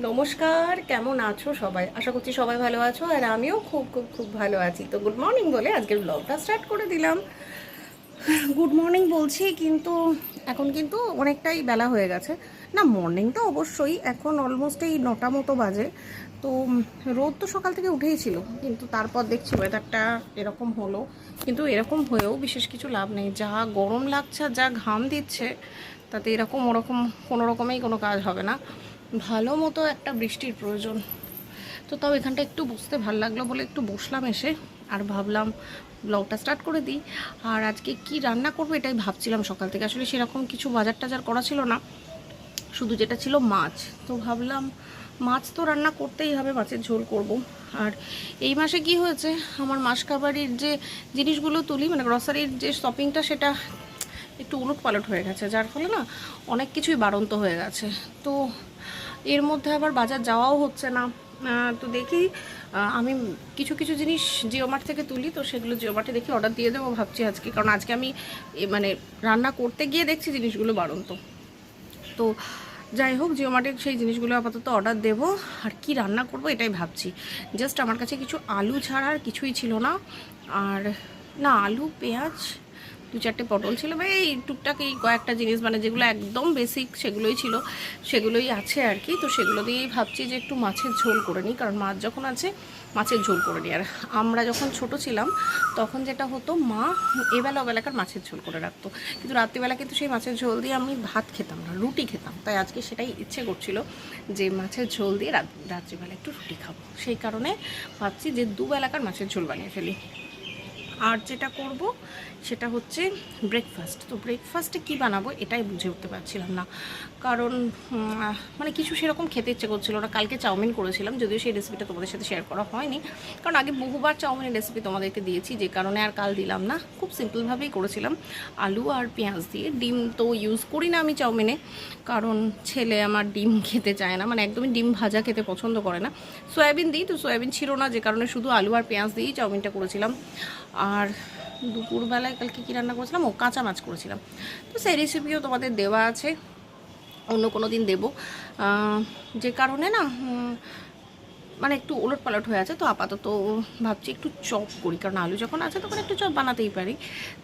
নমস্কার, কেমন আছো সবাই? আশা করছি সবাই ভালো আছো আর আমিও খুব খুব খুব ভালো আছি। তো গুড মর্নিং বলে আজকের ব্লগটা স্টার্ট করে দিলাম। গুড মর্নিং বলছি, কিন্তু এখন কিন্তু অনেকটাই বেলা হয়ে গেছে। না মর্নিং তো অবশ্যই, এখন অলমোস্ট এই নটা মতো বাজে। তো রোদ তো সকাল থেকে উঠেই ছিল, কিন্তু তারপর দেখছি ওয়েদারটা এরকম হলো। কিন্তু এরকম হয়েও বিশেষ কিছু লাভ নেই। যা গরম লাগছে যা ঘাম দিচ্ছে, তাতে এরকম ওরকম কোনো রকমেই কোনো কাজ হবে না। ভালো মতো একটা বৃষ্টির প্রয়োজন। তো তাও এখানটা একটু বসতে ভালো লাগল বলে একটু বসলাম এসে, আর ভাবলাম ব্লগটা স্টার্ট করে দিই। আর আজকে কি রান্না করব এটাই ভাবছিলাম সকাল থেকে। আসলে সেরকম কিছু বাজার টাজার করা ছিল না, শুধু যেটা ছিল মাছ। তো ভাবলাম মাছ তো রান্না করতেই হবে, মাছের ঝোল করব। আর এই মাসে কি হয়েছে, আমার মাসকাবারির যে জিনিসগুলো তুলি মানে গ্রসারির যে শপিংটা সেটা একটু উলট পালট হয়ে গেছে। যার ফলে না অনেক কিছুই বাড়ন্ত হয়ে গেছে। তো এর মধ্যে আবার বাজার যাওয়াও হচ্ছে না। তো দেখি আমি কিছু কিছু জিনিস জিওমার্ট থেকে তুলি, তো সেগুলো জিওমার্টে দেখি অর্ডার দিয়ে দেবো ভাবছি আজকে। কারণ আজকে আমি মানে রান্না করতে গিয়ে দেখছি জিনিসগুলো বাড়ন্ত। তো যাই হোক, জিওমার্টে সেই জিনিসগুলো আপাতত অর্ডার দেব। আর কি রান্না করব এটাই ভাবছি। জাস্ট আমার কাছে কিছু আলু ছাড়া আর কিছুই ছিল না। আর না, আলু, পেঁয়াজ দু চারটে পটল ছিল। বা এই টুকটাক এই কয়েকটা জিনিস মানে যেগুলো একদম বেসিক সেগুলোই ছিল, সেগুলোই আছে আর কি। তো সেগুলো দিয়েই ভাবছি যে একটু মাছের ঝোল করে নিই, কারণ মাছ যখন আছে, মাছের ঝোল করে নিই। আর আমরা যখন ছোট ছিলাম, তখন যেটা হতো, মা এবেলা ওবেলাকার মাছের ঝোল করে রাখতো। কিন্তু রাত্রিবেলা কিন্তু সেই মাছের ঝোল দিয়ে আমি ভাত খেতাম না, রুটি খেতাম। তাই আজকে সেটাই ইচ্ছে করছিল যে মাছের ঝোল দিয়ে রাত, রাত্রিবেলা একটু রুটি খাব। সেই কারণে ভাবছি যে দুবেলাকার মাছের ঝোল বানিয়ে ফেলি। আর যেটা করব সেটা হচ্ছে ব্রেকফাস্ট তো ব্রেকফাস্টে কি বানাবো এটাই বুঝে উঠতে পারছিলাম না। কারণ মানে কিছু সেরকম খেতে ইচ্ছে করছিল না। কালকে চাউমিন করেছিলাম, যদিও সেই রেসিপিটা তোমাদের সাথে শেয়ার করা হয়নি। কারণ আগে বহুবার চাউমিনের রেসিপি তোমাদেরকে দিয়েছি, যে কারণে আর কাল দিলাম না। খুব সিম্পলভাবেই করেছিলাম। আলু আর পেঁয়াজ দিয়ে। ডিম তো ইউজ করি না আমি চাউমিনে। কারণ ছেলে আমার ডিম খেতে চায় না। মানে একদমই ডিম ভাজা খেতে পছন্দ করে না। সয়াবিন দিই তো সয়াবিন ছিল না, যে কারণে শুধু আলু আর পেঁয়াজ দিয়েই চাউমিনটা করেছিলাম। আর দুপুরবেলায় কালকে কী রান্না করেছিলাম? ও, কাঁচা মাছ করেছিলাম। তো সেই রেসিপিও তোমাদের দেওয়া আছে। অন্য কোনো দিন দেবো। যে কারণে না মানে একটু ওলট পালট হয়ে আছে, তো আপাতত ভাবছি একটু চপ করি। কারণ আলু যখন আছে, তখন একটু চপ বানাতেই পারি।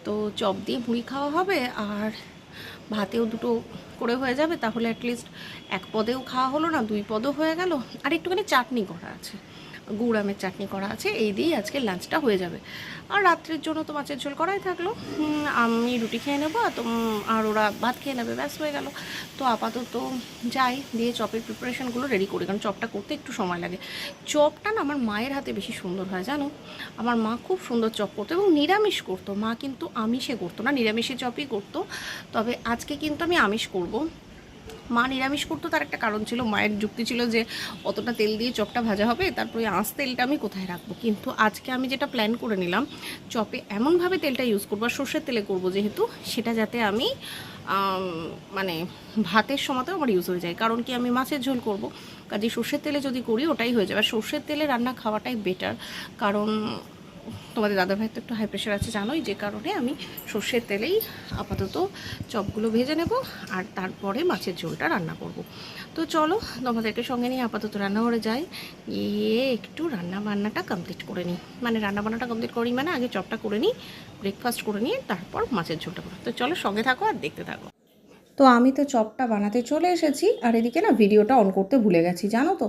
তো চপ দিয়ে মুড়ি খাওয়া হবে, আর ভাতেও দুটো করে হয়ে যাবে। তাহলে অ্যাটলিস্ট এক পদেও খাওয়া হলো না, দুই পদও হয়ে গেল। আর একটুখানি চাটনি করা আছে। গুড় আমের চাটনি করা আছে, এই দিয়েই আজকে লাঞ্চটা হয়ে যাবে। আর রাত্রের জন্য তো মাছের ঝোল করাই থাকল। আমি রুটি খেয়ে নেব আর তোম- আর ওরা ভাত খেয়ে নেবে, ব্যাস হয়ে গেল। তো আপাতত যাই, দিয়ে চপের প্রিপারেশনগুলো রেডি করি, কারণ চপটা করতে একটু সময় লাগে। চপটা না আমার মায়ের হাতে বেশি সুন্দর হয়, জানো? আমার মা খুব সুন্দর চপ করতো এবং নিরামিষ করতো। মা কিন্তু আমিষে করতো না, নিরামিষে চপই করতো। তবে আজকে কিন্তু আমি আমিষ করব। মা নিরামিষ করতো, তার একটা কারণ ছিল, মায়ের যুক্তি ছিল যে অতটা তেল দিয়ে চপটা ভাজা হবে, তারপরে আঁশ তেলটা আমি কোথায় রাখব? কিন্তু আজকে আমি যেটা প্ল্যান করে নিলাম, চপে এমনভাবে তেলটা ইউজ করব আর সর্ষের তেলে করব যেহেতু, সেটা যাতে আমি মানে ভাতের সময়তেও আমার ইউজ হয়ে যায়। কারণ কি আমি মাছের ঝোল করব কাজে সর্ষের তেলে যদি করি ওটাই হয়ে যাবে। আর সর্ষের তেলে রান্না খাওয়াটাই বেটার কারণ তোমাদের দাদাভাই তো একটু হাই প্রেশার আছে, জানোই যে কারণে আমি সর্ষের তেলেই আপাতত চপগুলো ভেজে নেব আর তারপরে মাছের ঝোলটা রান্না করব। তো চলো, তোমাদেরকে সঙ্গে নিয়ে আপাতত রান্নাঘরে যাই। গিয়ে একটু রান্না বান্নাটা কমপ্লিট করে নিই। মানে রান্না বান্নাটা কমপ্লিট করি মানে আগে চপটা করে নিই ব্রেকফাস্ট করে নিয়ে তারপর মাছের ঝোলটা করো তো চলো সঙ্গে থাকো আর দেখতে থাকো। তো আমি তো চপটা বানাতে চলে এসেছি আর এদিকে না ভিডিওটা অন করতে ভুলে গেছি, জানো তো?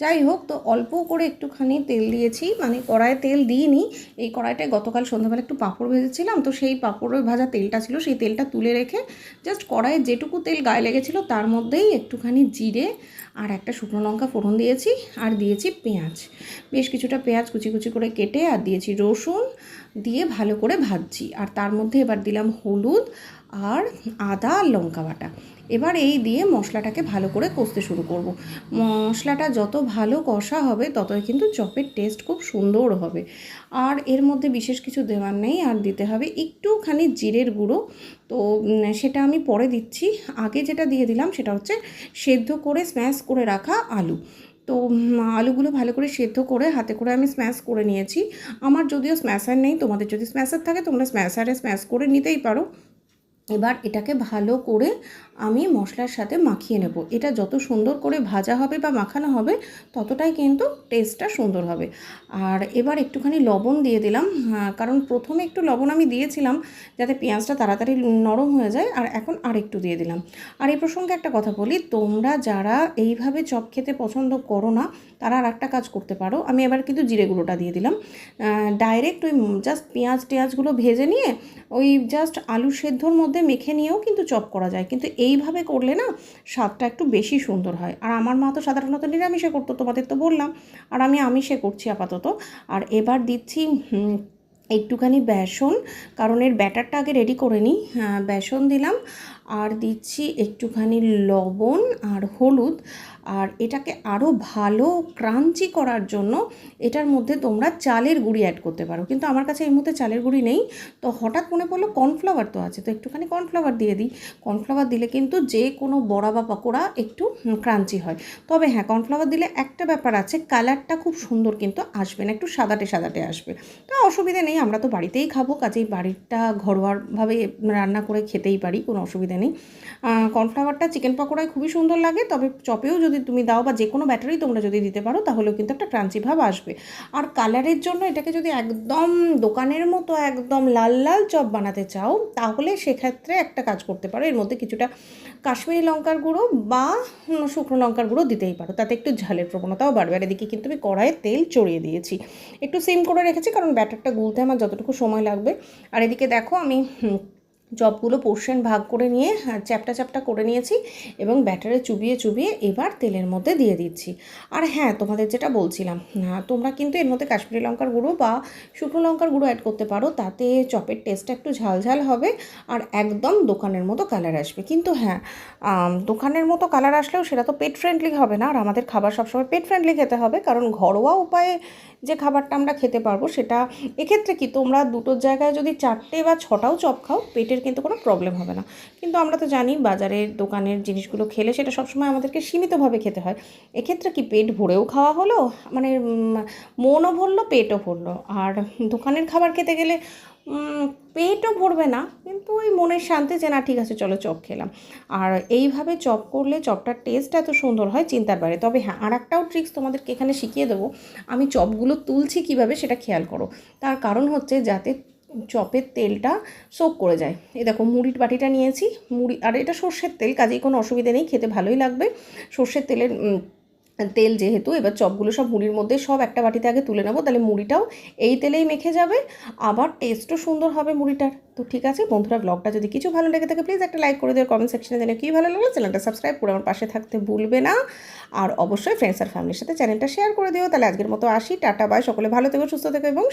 যাই হোক, তো অল্প করে একটুখানি তেল দিয়েছি মানে কড়াইয়ে তেল দিইনি। এই কড়াইটায় গতকাল সন্ধ্যাবেলা একটু পাঁপড় ভেজেছিলাম, তো সেই পাঁপড়ের ভাজা তেলটা ছিল, সেই তেলটা তুলে রেখে জাস্ট কড়াইয়ে যেটুকু তেল গায়ে লেগেছিলো তার মধ্যেই একটুখানি জিরে আর একটা শুকনো লঙ্কা ফোড়ন দিয়েছি আর দিয়েছি পেঁয়াজ। বেশ কিছুটা পেঁয়াজ কুচি কুচি করে কেটে আর দিয়েছি রসুন দিয়ে ভালো করে ভাজছি। আর তার মধ্যে এবার দিলাম হলুদ আর আদা আর লঙ্কা বাটা। এবার এই দিয়ে মশলাটাকে ভালো করে কষতে শুরু করব। মশলাটা যত ভালো কষা হবে, ততই কিন্তু চপের টেস্ট খুব সুন্দর হবে। আর এর মধ্যে বিশেষ কিছু দেওয়ার নেই, আর দিতে হবে একটুখানি জিরের গুঁড়ো। তো সেটা আমি পরে দিচ্ছি। আগে যেটা দিয়ে দিলাম সেটা হচ্ছে সেদ্ধ করে স্ম্যাশ করে রাখা আলু। তো আলুগুলো ভালো করে সেদ্ধ করে হাতে করে আমি স্ম্যাশ করে নিয়েছি। আমার যদিও স্ম্যাশার নেই, তোমাদের যদি স্ম্যাশার থাকে তোমরা স্ম্যাশারে স্ম্যাশ করে নিতেই পারো। এবার এটাকে ভালো করে আমি মশলার সাথে মাখিয়ে নেব। এটা যত সুন্দর করে ভাজা হবে বা মাখানো হবে, ততটাই কিন্তু টেস্টটা সুন্দর হবে। আর এবার একটুখানি লবণ দিয়ে দিলাম কারণ প্রথমে একটু লবণ আমি দিয়েছিলাম যাতে পেঁয়াজটা তাড়াতাড়ি নরম হয়ে যায়, আর এখন আর একটু দিয়ে দিলাম। আর এই প্রসঙ্গে একটা কথা বলি, তোমরা যারা এইভাবে চপ খেতে পছন্দ করো না, তারা আর একটা কাজ করতে পারো। আমি এবার কিন্তু জিরে গুঁড়োটা দিয়ে দিলাম। ডাইরেক্ট ওই জাস্ট পেঁয়াজ টেঁয়াজগুলো ভেজে নিয়ে ওই জাস্ট আলু সেদ্ধর মধ্যে মেখে নিয়েও কিন্তু চপ করা যায়। কিন্তু এইভাবে করলে না স্বাদটা একটু বেশি সুন্দর হয়। আর আমার মা তো সাধারণত নিরামিষে করতো তোমাদের তো বললাম। আর আমি আমিষে করছি আপাতত। আর এবার দিচ্ছি একটুখানি বেসন। কারণ এর ব্যাটারটা আগে রেডি করে নিই। হ্যাঁ, বেসন দিলাম। আর দিচ্ছি একটুখানি লবণ আর হলুদ। আর এটাকে আরও ভালো ক্রাঞ্চি করার জন্য এটার মধ্যে তোমরা চালের গুঁড়ি অ্যাড করতে পারো। কিন্তু আমার কাছে এই মুহূর্তে চালের গুঁড়ি নেই। তো হঠাৎ মনে পড়ল কর্নফ্লাওয়ার তো আছে। তো একটুখানি কর্নফ্লাওয়ার দিয়ে দিই। কর্নফ্লাওয়ার দিলে কিন্তু যে কোনো বড়া বা পকোড়া একটু ক্রাঞ্চি হয়। তবে হ্যাঁ কর্নফ্লাওয়ার দিলে একটা ব্যাপার আছে, কালারটা খুব সুন্দর কিন্তু আসবে না। একটু সাদাটে সাদাটে আসবে। তো অসুবিধে নেই, আমরা তো বাড়িতেই খাব। কাজেই বাড়িটা ঘরোয়াভাবে রান্না করে খেতেই পারি, কোনো অসুবিধা নেই। কর্নফ্লাওয়ারটা চিকেন পকোড়ায় খুবই সুন্দর লাগে, তবে চপেও যদি তুমি দাও বা যে কোনো ব্যাটারি তোমরা যদি দিতে পারো, তাহলেও কিন্তু একটা ক্রাঞ্চি ভাব আসবে। আর কালারের জন্য এটাকে যদি একদম দোকানের মতো একদম লাল লাল চপ বানাতে চাও, তাহলে সেক্ষেত্রে একটা কাজ করতে পারো। এর মধ্যে কিছুটা কাশ্মীরি লঙ্কার গুঁড়ো বা শুকনো লঙ্কার গুঁড়ো দিতেই পারো। তাতে একটু ঝালের প্রবণতাও বাড়বে। আর এদিকে কিন্তু আমি কড়াইয়ে তেল চড়িয়ে দিয়েছি। একটু সিম করে রেখেছি, কারণ ব্যাটারটা গুলতে আমার যতটুকু সময় লাগবে। আর এদিকে দেখো আমি চপগুলো পোর্শন ভাগ করে নিয়ে হ্যাঁ, চ্যাপটা চ্যাপটা করে নিয়েছি এবং ব্যাটারে চুবিয়ে চুবিয়ে এবার তেলের মধ্যে দিয়ে দিচ্ছি। আর হ্যাঁ তোমাদের যেটা বলছিলাম আহ, তোমরা কিন্তু এর মধ্যে কাশ্মীরি লঙ্কার গুঁড়ো বা শুকনো লঙ্কার গুঁড়ো অ্যাড করতে পারো তাতে চপের টেস্টটা একটু ঝাল ঝাল হবে আর একদম দোকানের মতো কালার আসবে। কিন্তু হ্যাঁ দোকানের মতো কালার আসলেও সেটা তো পেট ফ্রেন্ডলি হবে না আর আমাদের খাবার সবসময় পেট ফ্রেন্ডলি খেতে হবে কারণ ঘরোয়া উপায়ে যে খাবারটা আমরা খেতে পারব সেটা এক্ষেত্রে কি তোমরা দুটোর জায়গায় যদি চারটে বা ছটাও চপ খাও পেটের কিন্তু কোনো প্রবলেম হবে না। কিন্তু আমরা তো জানি বাজারের দোকানের জিনিসগুলো খেলে সেটা সবসময় আমাদেরকে সীমিতভাবে খেতে হয়। এক্ষেত্রে কি পেট ভরেও খাওয়া হলো? মানে মনও ভরলো, পেটও ভরলো। আর দোকানের খাবার খেতে গেলে পেটও ভরবে না, কিন্তু ওই মনের শান্তি যে, না, ঠিক আছে, চলো চপ খেলাম। আর এইভাবে চপ করলে চপটার টেস্ট এত সুন্দর হয় চিন্তার বাইরে। তবে হ্যাঁ আর একটাও ট্রিক্স তোমাদেরকে এখানে শিখিয়ে দেবো। আমি চপগুলো তুলছি কীভাবে সেটা খেয়াল করো। তার কারণ হচ্ছে যাতে চপের তেলটা সোক করে যায়। এই দেখো, মুড়ির বাটিটা নিয়েছি। মুড়ি, আর এটা সর্ষের তেল, কাজেই কোনো অসুবিধা নেই, খেতে ভালোই লাগবে। সর্ষের তেলের তেল যেহেতু, এবার চপগুলো সব মুড়ির মধ্যে সব একটা বাটিতে আগে তুলে নেব, তাহলে মুড়িটাও এই তেলেই মেখে যাবে। আবার টেস্টও সুন্দর হবে মুড়িটার। তো ঠিক আছে, বন্ধুরা ব্লগটা যদি কিছু ভালো লেগে থাকে প্লিজ একটা লাইক করে দিও কমেন্ট সেকশনে জানিয়ে কী ভালো লাগল। চ্যানেলটা সাবস্ক্রাইব করে আমার পাশে থাকতে ভুলবে না। আর অবশ্যই ফ্রেন্ডস আর ফ্যামিলির সাথে চ্যানেলটা শেয়ার করে দিও। তাহলে আজকের মতো আসি, টাটা বাই সকলে ভালো থেকো, সুস্থ থেকো, এবং